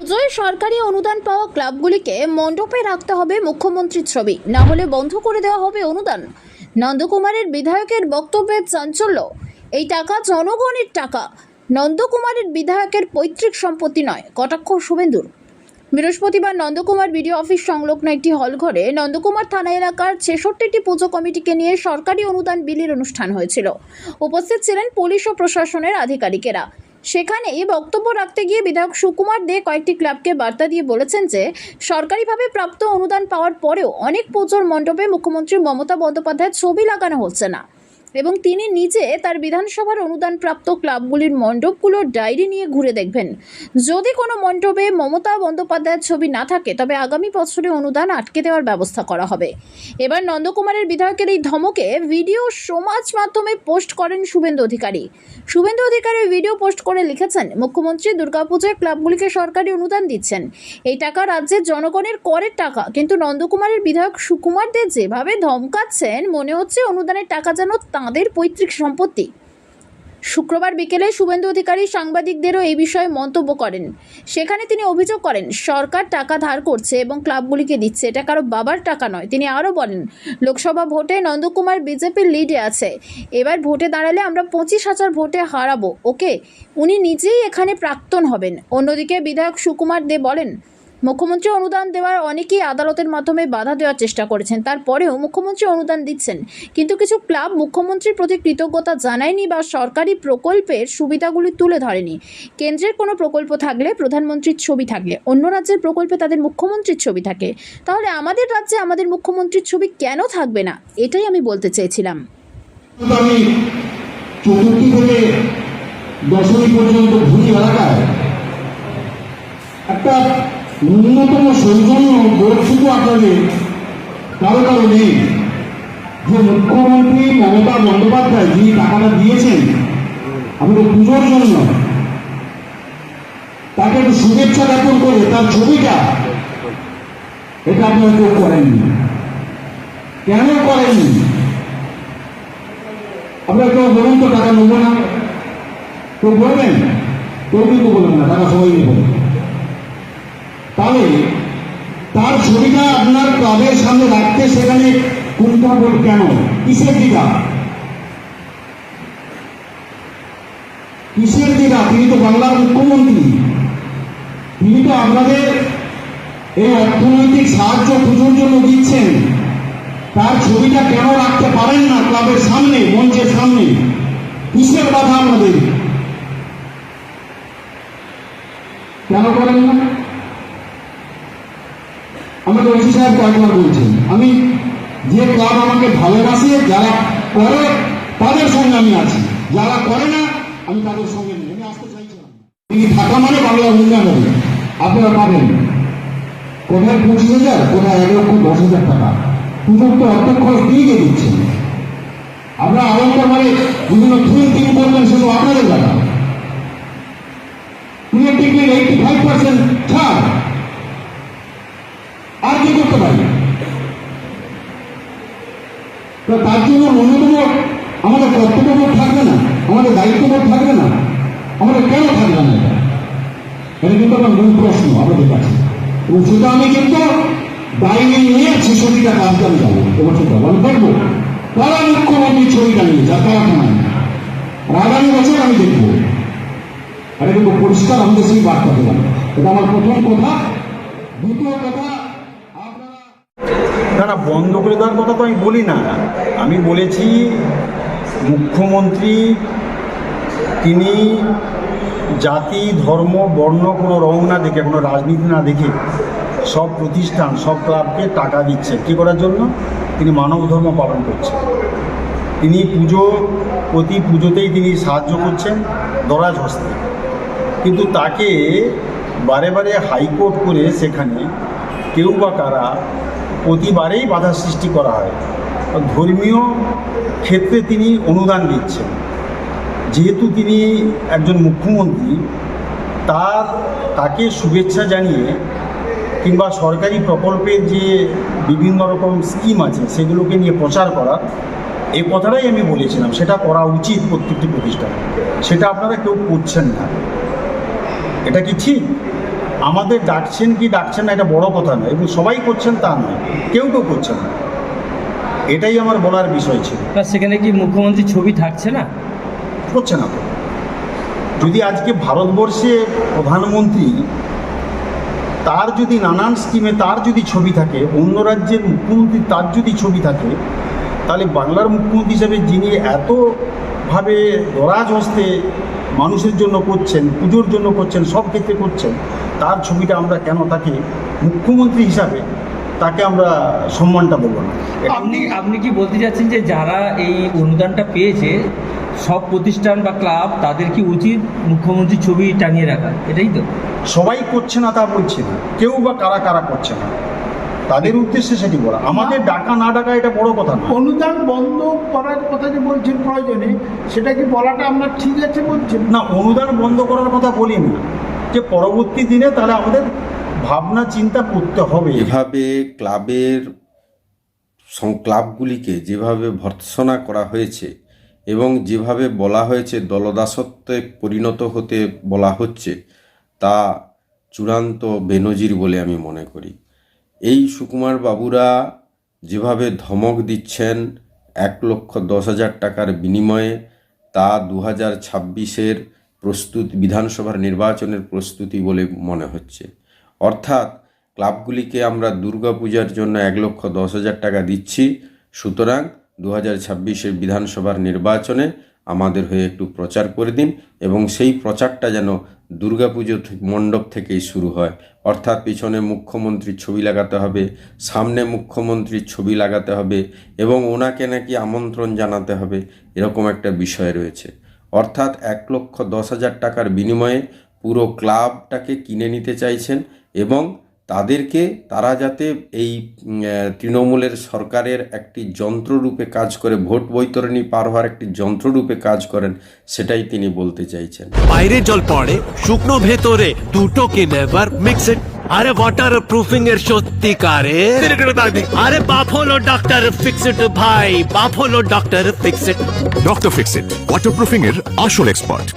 পুজোয় সরকারি অনুদান পাওয়া ক্লাবগুলিকে মণ্ডপে রাখতে হবে মুখ্যমন্ত্রীর ছবি। না হলে বন্ধ করে দেওয়া হবে অনুদান। নন্দকুমারের বিধায়কের বক্তব্যের চাঞ্চল্য। এই টাকা জনগণের টাকা। নন্দকুমারের বিধায়কের পৈতৃক সম্পত্তি নয়, কটাক্ষ শুভেন্দুর। বৃহস্পতিবার নন্দকুমার বিডিও অফিস সংলগ্ন একটি হলঘরে নন্দকুমার থানা এলাকার ছেষট্টিটি পুজো কমিটিকে নিয়ে সরকারি অনুদান বিলির অনুষ্ঠান হয়েছিল। উপস্থিত ছিলেন পুলিশ ও প্রশাসনের আধিকারিকেরা। সেখানে বক্তব্য রাখতে গিয়ে বিধায়ক সুকুমার দে কয়েকটি ক্লাবকে বার্তা দিয়ে বলেছেন যে, সরকারিভাবে প্রাপ্ত অনুদান পাওয়ার পরেও অনেক পুজোর মণ্ডপে মুখ্যমন্ত্রী মমতা বন্দ্যোপাধ্যায়ের ছবি লাগানো হচ্ছে না। এবং তিনি নিজে তার বিধানসভার অনুদানপ্রাপ্ত ক্লাবগুলির মণ্ডপগুলোর ডায়েরি নিয়ে ঘুরে দেখবেন। যদি কোনো মণ্ডপে মমতা বন্দ্যোপাধ্যায়ের ছবি না থাকে, তবে আগামী বছরে অনুদান আটকে দেওয়ার ব্যবস্থা করা হবে। এবার নন্দকুমারের বিধায়কের এই ধমকে ভিডিও সমাজ মাধ্যমে পোস্ট করেন শুভেন্দু অধিকারী। শুভেন্দু অধিকারী ভিডিও পোস্ট করে লিখেছেন, মুখ্যমন্ত্রী দুর্গাপূজায় ক্লাবগুলিকে সরকারি অনুদান দিচ্ছেন। এই টাকা রাজ্যের জনগণের করের টাকা। কিন্তু নন্দকুমারের বিধায়ক সুকুমার দে যেভাবে ধমকাচ্ছেন, মনে হচ্ছে অনুদানের টাকা যেন তাঁদের পৈতৃক সম্পত্তি। শুক্রবার বিকেলে শুভেন্দু অধিকারী সাংবাদিকদেরও এই বিষয়ে মন্তব্য করেন। সেখানে তিনি অভিযোগ করেন, সরকার টাকা ধার করছে এবং ক্লাবগুলিকে দিচ্ছে। এটা কারও বাবার টাকা নয়, তিনি আরও বলেন, লোকসভা ভোটে নন্দকুমার বিজেপির লিডে আছে। এবার ভোটে দাঁড়ালে আমরা পঁচিশ হাজার ভোটে হারাবো, ওকে? উনি নিজেই এখানে প্রাক্তন হবেন। অন্যদিকে বিধায়ক সুকুমার দে বলেন মুখ্যমন্ত্রী অনুদান দেওয়ার অনেকেই আদালতের মাধ্যমে বাধা দেওয়ার চেষ্টা করেছেন। তারপরেও মুখ্যমন্ত্রী অনুদান দিচ্ছেন। কিন্তু কিছু ক্লাব মুখ্যমন্ত্রীর প্রতি কৃতজ্ঞতা জানায়নি বা সরকারি প্রকল্পের সুবিধাগুলি তুলে ধরেনি। কেন্দ্রের কোনো প্রকল্প থাকলে প্রধানমন্ত্রীর ছবি থাকলে, অন্য রাজ্যের প্রকল্পে তাদের মুখ্যমন্ত্রীর ছবি থাকে। তাহলে আমাদের রাজ্যে আমাদের মুখ্যমন্ত্রীর ছবি কেন থাকবে না? এটাই আমি বলতে চেয়েছিলাম। একটা ন্যূনতম সৌজন্য শুধু আপনাদের কারও কারও নেই। যে মুখ্যমন্ত্রী মমতা বন্দ্যোপাধ্যায় যিনি টাকাটা দিয়েছেন আমাদের পুজোর জন্য, তাকে একটু শুভেচ্ছা জ্ঞাপন করে তার ছবিটা, এটা আপনারা কেউ করেননি। কেন করেননি? আপনারা কেউ বলুন তো টাকা নেব না? কেউ বলবেন? কেউ কিন্তু বলবেন না, টাকা সবাই নেবেন তাহলে তার ছবিটা আপনার ক্লাবের সামনে রাখতে সেখানে বল কেন? কিসের দিকা কিসের দিকা তিনি তো বাংলার মুখ্যমন্ত্রী। তিনি তো আপনাদের এই অর্থনৈতিক সাহায্য পুজোর জন্য দিচ্ছেন। তার ছবিটা কেন রাখতে পারেন না ক্লাবের সামনে, মঞ্চের সামনে? কিসের বাধা আমাদের? কেন করেন না? আমাকে ওসি সাহেব কয়েকবার বলছেন, আমি যে ক্লাব আমাকে ভালোবাসে, যারা করে, তাদের সঙ্গে আমি আছি। যারা করে না, আমি তাদের সঙ্গে নেই। আমি আসতে চাইছিলাম। তিনি থাকা মানে বাংলা উন্নয়ন হবে আপনারা পাবেন। কোথায় পঁচিশ হাজার, কোথায় এক লক্ষ দশ হাজার টাকা। পুজোর তো অর্থ খরচ দিয়ে দিচ্ছেন আমরা আলমটা মানে বিভিন্ন থিম থিম করবেন, শুধু আপনাদের টাকা ফাইভ পার্সেন্ট আর কি করতে পারি? তো তার জন্য ন্যূনতম আমাদের কর্তব্যবোধ থাকবে না, আমাদের দায়িত্ববোধ থাকবে না, আমাদের কেন থাকবে না এটা? কিন্তু আমার মূল প্রশ্ন আমাদের কাছে। এবং সেটা আমি কিন্তু বাইরে নিয়ে ছেষট্টিটা কাজকে আমি যাব এবছর যাব আমি দেখব। তারা মুখ্যমন্ত্রী ছবিটা নিয়ে যা তারা থানায় আর আগামী বছর আমি দেখব। এটা কিন্তু পরিষ্কার আমাদের সেই বার্তা দিলাম। এটা আমার প্রথম কথা। দ্বিতীয় কথা না বন্ধ করে দেওয়ার কথা তো আমি বলি না। আমি বলেছি, মুখ্যমন্ত্রী, তিনি জাতি, ধর্ম, বর্ণ কোনো রং না দেখে, কোনো রাজনীতি না দেখে সব প্রতিষ্ঠান, সব ক্লাবকে টাকা দিচ্ছে। কী করার জন্য? তিনি মানব ধর্ম পালন করছেন। তিনি পুজো, প্রতি পুজোতেই তিনি সাহায্য করছেন দরাজ হস্তে। কিন্তু তাকে বারে বারে হাইকোর্ট করে সেখানে কেউ বা কারা প্রতিবারেই বাধা সৃষ্টি করা হয়। ধর্মীয় ক্ষেত্রে তিনি অনুদান দিচ্ছেন। যেহেতু তিনি একজন মুখ্যমন্ত্রী, তার তাকে শুভেচ্ছা জানিয়ে কিংবা সরকারি প্রকল্পের যে বিভিন্ন রকম স্কিম আছে, সেগুলোকে নিয়ে প্রচার করা এই কথাটাই আমি বলেছিলাম। সেটা করা উচিত প্রত্যেকটি প্রতিষ্ঠান। সেটা আপনারা কেউ করছেন না। এটা কি ঠিক? আমাদের ডাকছেন কি ডাকছেন না এটা বড় কথা নয় এবং সবাই করছেন তা নয় কেউ কেউ করছেন না। এটাই আমার বলার বিষয় ছিল। সেখানে কি মুখ্যমন্ত্রী ছবি থাকছে না? করছে না তো। যদি আজকে ভারতবর্ষে প্রধানমন্ত্রী তার যদি নানান স্কিমে তার যদি ছবি থাকে অন্য রাজ্যের মুখ্যমন্ত্রী তার যদি ছবি থাকে তাহলে বাংলার মুখ্যমন্ত্রী হিসাবে যিনি এতভাবে দরাজ হস্তে মানুষের জন্য করছেন পুজোর জন্য করছেন সব ক্ষেত্রে করছেন তার ছবিটা আমরা কেন তাকে মুখ্যমন্ত্রী হিসাবে তাকে আমরা সম্মানটা দেবো না। আপনি আপনি কি বলতে চাচ্ছেন যে যারা এই অনুদানটা পেয়েছে সব প্রতিষ্ঠান বা ক্লাব তাদের কি উচিত মুখ্যমন্ত্রীর ছবি টাঙিয়ে রাখা? এটাই তো। সবাই করছে না তা বলছে না। কেউ বা কারা কারা করছে না। তাদের উদ্দেশ্যে সেটি বলা। আমাদের ডাকা না ডাকা এটা বড় কথা না অনুদান বন্ধ করার কথা যে বলছেন প্রয়োজনে সেটা কি বলাটা আপনার ঠিক আছে বলছেন? না অনুদান বন্ধ করার কথা বলি না যে পরবর্তী দিনে তাহলে আমাদের ভাবনা চিন্তা করতে হবে। এভাবে ক্লাবের ক্লাবগুলিকে যেভাবে ভর্ৎসনা করা হয়েছে এবং যেভাবে বলা হয়েছে দলদাসত্বে পরিণত হতে বলা হচ্ছে তা চূড়ান্ত বেনজির বলে আমি মনে করি। এই সুকুমার বাবুরা যেভাবে ধমক দিচ্ছেন এক লক্ষ দশ হাজার টাকার বিনিময়ে, তা দু হাজার ছাব্বিশের প্রস্তুত, বিধানসভার নির্বাচনের প্রস্তুতি বলে মনে হচ্ছে। অর্থাৎ ক্লাবগুলিকে আমরা দুর্গাপূজার জন্য এক লক্ষ দশ হাজার টাকা দিচ্ছি। সুতরাং দু হাজার ছাব্বিশের বিধানসভার নির্বাচনে আমাদের হয়ে একটু প্রচার করে দিন এবং সেই প্রচারটা যেন দুর্গাপুজো মণ্ডপ থেকেই শুরু হয়। অর্থাৎ পিছনে মুখ্যমন্ত্রীর ছবি লাগাতে হবে, সামনে মুখ্যমন্ত্রীর ছবি লাগাতে হবে এবং ওনাকে নাকি আমন্ত্রণ জানাতে হবে, এরকম একটা বিষয় রয়েছে। অর্থাৎ এক লক্ষ দশ হাজার টাকার বিনিময়ে পুরো ক্লাবটাকে কিনে নিতে চাইছেন এবং তাদেরকে তারা যাতে এই তৃণমূলের সরকারের একটি যন্ত্ররূপে কাজ করে ভোট বৈতরণী পার হওয়ার একটি যন্ত্ররূপে কাজ করেন সেটাই তিনি বলতে চাইছেন। বাইরে জল পড়ে শুকনো ভেতরে দুটোকে নেভার মিক্স আরে ওয়াটার প্রুফিং এর সত্যিকারে? আরে বাপ হলো ডাক্তার ফিক্স ইট ভাই বাপ হলো doctor fix it doctor fix it waterproofing এর আসল এক্সপার্ট